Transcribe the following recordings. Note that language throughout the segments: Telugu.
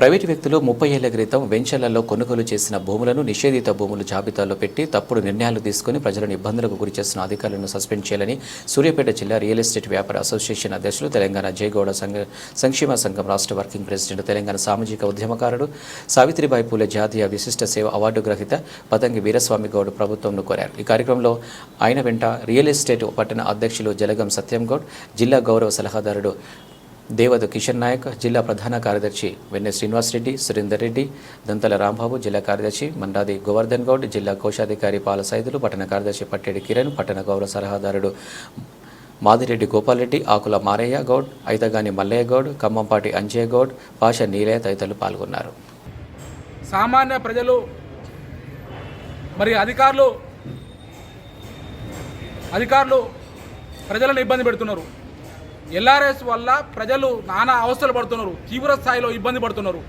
ప్రైవేటు వ్యక్తులు ముప్పై ఏళ్ళ క్రితం వెంచర్లలో కొనుగోలు చేసిన భూములను నిషేధిత భూములు జాబితాలో పెట్టి తప్పుడు నిర్ణయాలు తీసుకుని ప్రజలను ఇబ్బందులకు గురి చేస్తున్న అధికారులను సస్పెండ్ చేయాలని సూర్యాపేట జిల్లా రియల్ ఎస్టేట్ వ్యాపార అసోసియేషన్ అధ్యక్షులు తెలంగాణ జయగౌడ సంఘ సంక్షేమ సంఘం రాష్ట్ర వర్కింగ్ ప్రెసిడెంట్ తెలంగాణ సామాజిక ఉద్యమకారుడు సావిత్రిబాయి పూలే జాతీయ విశిష్ట సేవ అవార్డు గ్రహీత పతంగి వీరస్వామి గౌడ్ ప్రభుత్వంను కోరారు. ఈ కార్యక్రమంలో ఆయన వెంట రియల్ ఎస్టేట్ పట్టణ అధ్యక్షులు జలగం సత్యం గౌడ్ జిల్లా గౌరవ సలహాదారుడు దేవద కిషన్ నాయక్ జిల్లా ప్రధాన కార్యదర్శి వెన్నె శ్రీనివాసరెడ్డి సురేందర్ రెడ్డి దంతల రాంబాబు జిల్లా కార్యదర్శి మండాది గోవర్ధన్ గౌడ్ జిల్లా కోశాధికారి పాల సైదులు పట్టణ కార్యదర్శి పట్టేడి కిరణ్ పట్టణ గౌరవ సలహాదారుడు మాదిరెడ్డి గోపాలరెడ్డి ఆకుల మారయ్య గౌడ్ ఐతగాని మల్లయ్య గౌడ్ ఖమ్మంపాటి అంజయ్య గౌడ్ పాష నీలయ్య తదితరులు పాల్గొన్నారు. సామాన్య ప్రజలు మరి అధికారులు అధికారులు ప్రజలను ఇబ్బంది పెడుతున్నారు. ఎల్ఆర్ఎస్ వల్ల ప్రజలు నానా అవస్థలు పడుతున్నారు తీవ్ర స్థాయిలో ఇబ్బంది పడుతున్నారు.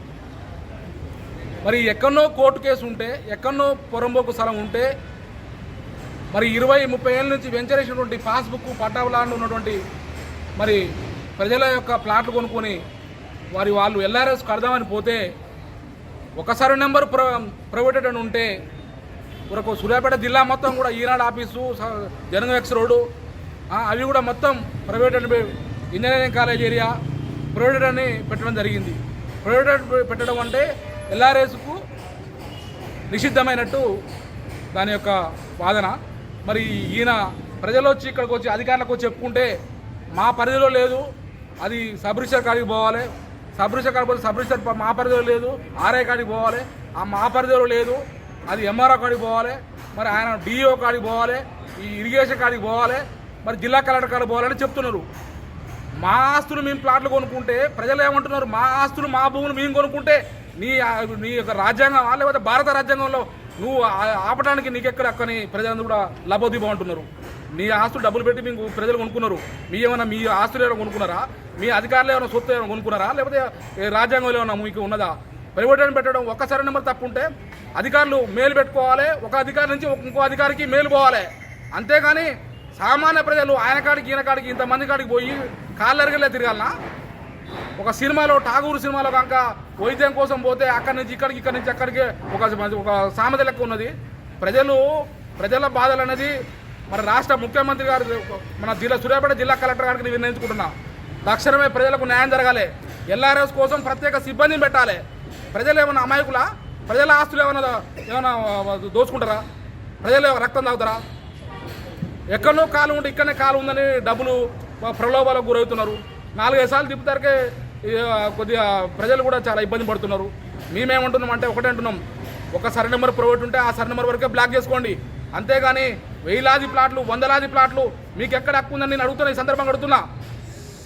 మరి ఎక్కడో కోర్టు కేసు ఉంటే ఎక్కడో పొరంబోకు స్థలం ఉంటే మరి ఇరవై ముప్పై ఏళ్ళ నుంచి వెంచరేసినటువంటి పాస్బుక్ పట్టావలాండ్ ఉన్నటువంటి మరి ప్రజల యొక్క ప్లాట్లు కొనుక్కొని వారి వాళ్ళు ఎల్ఆర్ఎస్ కడదామని పోతే ఒకసారి నెంబర్ ప్ర ప్రైవేటెడ్ అని ఉంటే ఒక సూర్యాపేట జిల్లా మొత్తం కూడా Eenadu office Jangaon X road అవి కూడా మొత్తం ప్రైవేట్ అని ఇంజనీరింగ్ కాలేజ్ ఏరియా ప్రైవేట్ అని పెట్టడం జరిగింది. ప్రైవేట్ పెట్టడం అంటే ఎల్ఆర్ఎస్కు నిషిద్ధమైనట్టు దాని యొక్క వాదన. మరి ఈయన ప్రజలు వచ్చి ఇక్కడికి వచ్చి అధికారులకు వచ్చి చెప్పుకుంటే మా పరిధిలో లేదు అది సబ్ రిజిస్టర్ కాడికి పోవాలి. సబ్ రిజిస్టర్ కాడికి పోతే సబ్ రిజిస్టర్ మా పరిధిలో లేదు ఆర్ఐ కాడికి పోవాలి. ఆ మా పరిధిలో లేదు అది ఎంఆర్ఓ కాడికి పోవాలి. మరి ఆయన డిఓ కాడికి పోవాలి ఈ ఇరిగేషన్ కాడికి పోవాలి. మరి జిల్లా కలెక్టర్ కాడికి పోవాలని చెప్తున్నారు. మా ఆస్తులు మేము ప్లాట్లు కొనుక్కుంటే ప్రజలు ఏమంటున్నారు? మా ఆస్తులు మా భూములు మేము కొనుక్కుంటే నీ నీ యొక్క రాజ్యాంగం లేకపోతే భారత రాజ్యాంగంలో నువ్వు ఆ- ఆపడానికి నీకెక్కడ అక్కని ప్రజలందరూ కూడా లబోదీపం అంటున్నారు. మీ ఆస్తులు డబ్బులు పెట్టి మీకు ప్రజలు కొనుక్కున్నారు. మీ ఏమైనా మీ ఆస్తులు ఏమైనా కొనుక్కున్నారా? మీ అధికారులు ఏమైనా సొత్తు ఏమైనా కొనుక్కున్నారా? లేకపోతే రాజ్యాంగంలో ఏమైనా మీకు ఉన్నదా? ప్రైవేట్ పెట్టడం ఒక్కసారి నెంబర్ తప్పు ఉంటే అధికారులు మేలు పెట్టుకోవాలి. ఒక అధికారి నుంచి ఇంకో అధికారికి మేలు పోవాలి. అంతేగాని సామాన్య ప్రజలు ఆయన కాడికి ఈయన కాడికి ఇంతమంది కాడికి పోయి కాళ్ళరిగలే తిరగాలనా? ఒక సినిమాలో ఠాగూరు సినిమాలో కనుక వైద్యం కోసం పోతే అక్కడి నుంచి ఇక్కడికి ఇక్కడి నుంచి అక్కడికి ఒక ఒక సామెత లెక్క ఉన్నది. ప్రజలు ప్రజల బాధలు అనేది మన రాష్ట్ర ముఖ్యమంత్రి గారు మన జిల్లా సూర్యాపేట జిల్లా కలెక్టర్ గారికి నిర్ణయించుకుంటున్నా తక్షణమే ప్రజలకు న్యాయం జరగాలి. ఎల్ఆర్ఎస్ కోసం ప్రత్యేక సిబ్బందిని పెట్టాలి. ప్రజలు ఏమైనా అమాయకులా? ప్రజల ఆస్తులు ఏమైనా ఏమైనా దోచుకుంటారా? ప్రజలు రక్తం తాగుతారా? ఎక్కడో కాలు ఉంటే ఇక్కడనే కాలు ఉందని డబ్బులు ప్రలోభాలకు గురవుతున్నారు. నాలుగైదు సార్లు తిప్పుతారకే కొద్దిగా ప్రజలు కూడా చాలా ఇబ్బంది పడుతున్నారు. మేమేమంటున్నాం అంటే ఒకటే అంటున్నాం. ఒక సరి నెంబర్ ప్రైవేట్ ఉంటే ఆ సరి నెంబర్ వరకే బ్లాక్ చేసుకోండి. అంతేగాని వేలాది ప్లాట్లు వందలాది ప్లాట్లు మీకు ఎక్కడ హక్కు ఉందని నేను అడుగుతున్నా ఈ సందర్భంగా అడుగుతున్నా.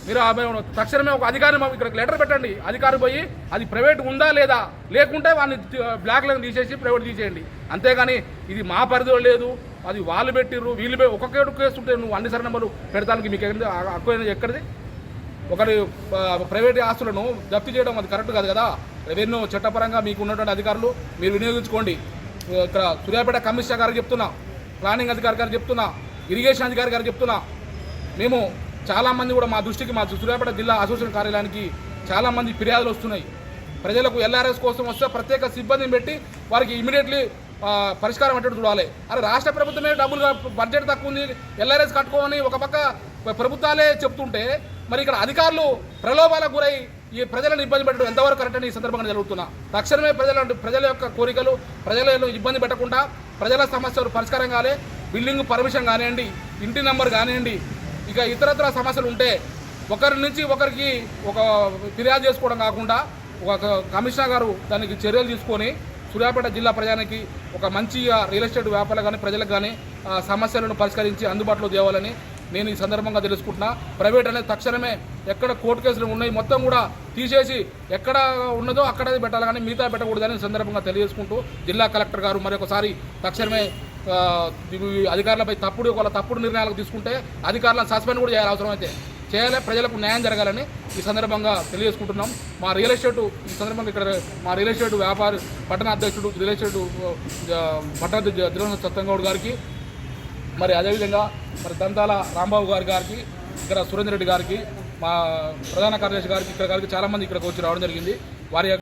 మీరు మేము తక్షణమే ఒక అధికారి ఇక్కడ లెటర్ పెట్టండి. అధికారి పోయి అది ప్రైవేట్ ఉందా లేదా? లేకుంటే వాడిని బ్లాక్లను తీసేసి ప్రైవేట్ తీసేయండి. అంతేగాని ఇది మా పరిధిలో లేదు. అది వాళ్ళు పెట్టిర్రు వీళ్ళు పె- ఒక్కొక్క కేసు ఉంటే నువ్వు అన్ని సరే నెంబర్లు పెడతానికి మీకు ఎక్కడ హక్కు ఎక్కడిది? ఒకరి ప్రైవేట్ ఆస్తులను జప్తు చేయడం అది కరెక్ట్ కాదు కదా? రెవెన్యూ చట్టపరంగా మీకు ఉన్నటువంటి అధికారులు మీరు వినియోగించుకోండి. ఇక్కడ సూర్యాపేట కమిషనర్ గారికి చెప్తున్నా ప్లానింగ్ అధికారి గారికి చెప్తున్నా ఇరిగేషన్ అధికారి గారికి చెప్తున్నా. మేము చాలామంది కూడా మా దృష్టికి మా సూర్యాపేట జిల్లా అసోసియేషన్ కార్యాలయానికి చాలామంది ఫిర్యాదులు వస్తున్నాయి. ప్రజలకు ఎల్ఆర్ఎస్ కోసం వస్తే ప్రత్యేక సిబ్బందిని పెట్టి వారికి ఇమీడియట్లీ పరిష్కారం అంటే చూడాలి. అరే రాష్ట్ర ప్రభుత్వమే డబ్బులు బడ్జెట్ తక్కువ ఉంది ఎల్ఆర్ఎస్ కట్టుకోమని ఒక పక్క ప్రభుత్వాలే చెప్తుంటే మరి ఇక్కడ అధికారులు ప్రలోభాలకు గురై ఈ ప్రజలను ఇబ్బంది పెట్టడం ఎంతవరకు కరెక్ట్ అని ఈ సందర్భంగా జరుగుతున్నా. తక్షణమే ప్రజల ప్రజల యొక్క కోరికలు ప్రజలను ఇబ్బంది పెట్టకుండా ప్రజల సమస్యలు పరిష్కారం కాలే బిల్డింగ్ పర్మిషన్ కానివ్వండి ఇంటి నెంబర్ కానివ్వండి ఇక ఇతరత్ర సమస్యలు ఉంటే ఒకరి నుంచి ఒకరికి ఒక ఫిర్యాదు చేసుకోవడం కాకుండా ఒక కమిషనర్ గారు దానికి చర్యలు తీసుకొని సూర్యాపేట జిల్లా ప్రజానికి ఒక మంచి రియల్ ఎస్టేట్ వ్యాపారులు కానీ ప్రజలకు కానీ సమస్యలను పరిష్కరించి అందుబాటులో తేవాలని నేను ఈ సందర్భంగా తెలుసుకుంటున్నా. ప్రైవేట్ అనేది తక్షణమే ఎక్కడ కోర్టు కేసులు ఉన్నాయి మొత్తం కూడా తీసేసి ఎక్కడ ఉన్నదో అక్కడే పెట్టాలి కానీ మిగతా పెట్టకూడదని సందర్భంగా తెలియజేసుకుంటూ జిల్లా కలెక్టర్ గారు మరొకసారి తక్షణమే అధికారులపై తప్పుడు ఒకవేళ తప్పుడు నిర్ణయాలు తీసుకుంటే అధికారులను సస్పెండ్ కూడా చేయాలి అవసరమైతే చేయాలి ప్రజలకు న్యాయం జరగాలని ఈ సందర్భంగా తెలియజేసుకుంటున్నాం. మా రియల్ ఎస్టేట్ ఈ సందర్భంగా ఇక్కడ మా రియల్ ఎస్టేట్ వ్యాపారి పట్టణ అధ్యక్షుడు రియల్ ఎస్టేట్ పట్టణ దిన సత్యంగౌడ్ గారికి మరి అదేవిధంగా మరి దంతాల రాంబాబు గారి గారికి ఇక్కడ సురేందర్ రెడ్డి గారికి మా ప్రధాన కార్యదర్శి గారికి ఇక్కడ గారికి చాలామంది ఇక్కడికి వచ్చి రావడం జరిగింది. వారి